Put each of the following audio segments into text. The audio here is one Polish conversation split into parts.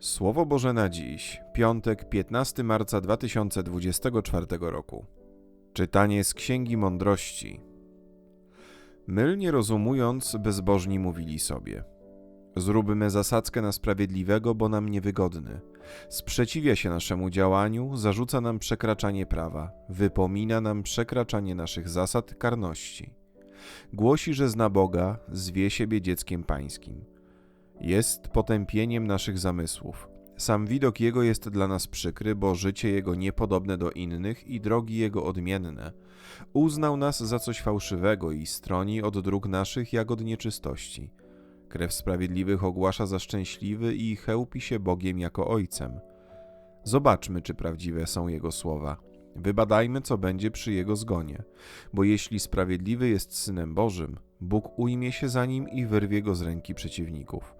Słowo Boże na dziś, piątek 15 marca 2024 roku. Czytanie z Księgi Mądrości. Mylnie rozumując, bezbożni mówili sobie: Zróbmy zasadzkę na sprawiedliwego, bo nam niewygodny. Sprzeciwia się naszemu działaniu, zarzuca nam przekraczanie prawa, wypomina nam przekraczanie naszych zasad karności. Głosi, że zna Boga, zwie siebie dzieckiem pańskim jest potępieniem naszych zamysłów. Sam widok Jego jest dla nas przykry, bo życie Jego niepodobne do innych i drogi Jego odmienne. Uznał nas za coś fałszywego i stroni od dróg naszych jak od nieczystości. Krew sprawiedliwych ogłasza za szczęśliwy i chełpi się Bogiem jako Ojcem. Zobaczmy, czy prawdziwe są Jego słowa. Wybadajmy, co będzie przy Jego zgonie, bo jeśli sprawiedliwy jest Synem Bożym, Bóg ujmie się za nim i wyrwie go z ręki przeciwników.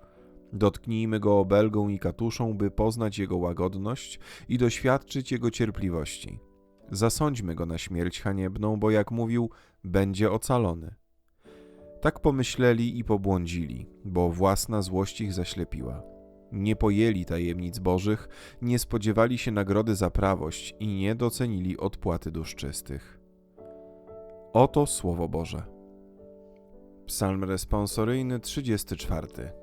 Dotknijmy go obelgą i katuszą, by poznać jego łagodność i doświadczyć jego cierpliwości. Zasądźmy go na śmierć haniebną, bo jak mówił, będzie ocalony. Tak pomyśleli i pobłądzili, bo własna złość ich zaślepiła. Nie pojęli tajemnic bożych, nie spodziewali się nagrody za prawość i nie docenili odpłaty dusz czystych. Oto Słowo Boże. Psalm responsoryjny 34.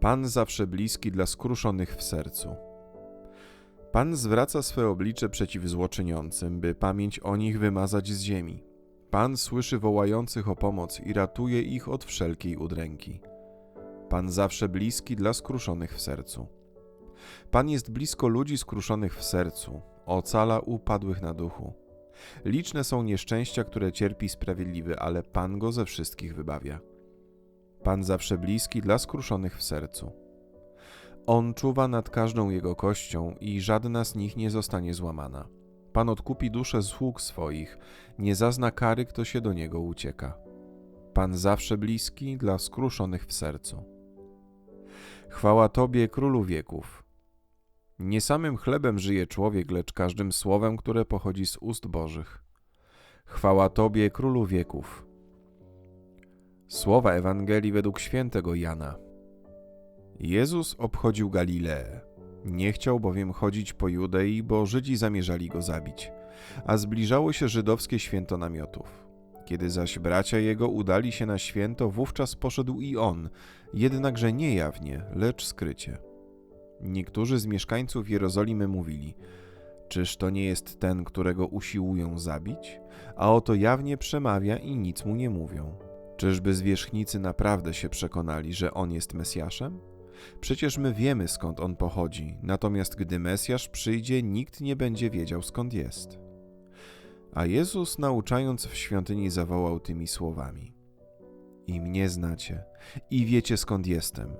Pan zawsze bliski dla skruszonych w sercu. Pan zwraca swe oblicze przeciw złoczyniącym, by pamięć o nich wymazać z ziemi. Pan słyszy wołających o pomoc i ratuje ich od wszelkiej udręki. Pan zawsze bliski dla skruszonych w sercu. Pan jest blisko ludzi skruszonych w sercu, ocala upadłych na duchu. Liczne są nieszczęścia, które cierpi sprawiedliwy, ale Pan go ze wszystkich wybawia. Pan zawsze bliski dla skruszonych w sercu. On czuwa nad każdą jego kością i żadna z nich nie zostanie złamana. Pan odkupi duszę sług swoich, nie zazna kary, kto się do niego ucieka. Pan zawsze bliski dla skruszonych w sercu. Chwała Tobie, Królu wieków. Nie samym chlebem żyje człowiek, lecz każdym słowem, które pochodzi z ust Bożych. Chwała Tobie, Królu wieków. Słowa Ewangelii według świętego Jana. Jezus obchodził Galileę. Nie chciał bowiem chodzić po Judei, bo Żydzi zamierzali go zabić, a zbliżało się żydowskie święto namiotów. Kiedy zaś bracia jego udali się na święto, wówczas poszedł i on, jednakże nie jawnie, lecz skrycie. Niektórzy z mieszkańców Jerozolimy mówili: Czyż to nie jest ten, którego usiłują zabić? A oto jawnie przemawia i nic mu nie mówią. Czyżby zwierzchnicy naprawdę się przekonali, że on jest Mesjaszem? Przecież my wiemy skąd on pochodzi, natomiast gdy Mesjasz przyjdzie, nikt nie będzie wiedział skąd jest. A Jezus, nauczając w świątyni, zawołał tymi słowami: I mnie znacie, i wiecie skąd jestem.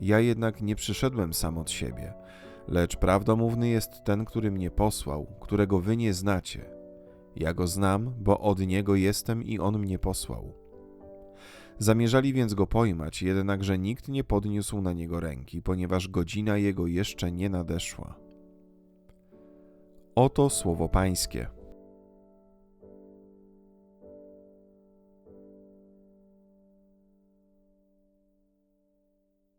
Ja jednak nie przyszedłem sam od siebie, lecz prawdomówny jest ten, który mnie posłał, którego wy nie znacie. Ja go znam, bo od niego jestem i on mnie posłał. Zamierzali więc go pojmać, jednakże nikt nie podniósł na niego ręki, ponieważ godzina jego jeszcze nie nadeszła. Oto słowo Pańskie.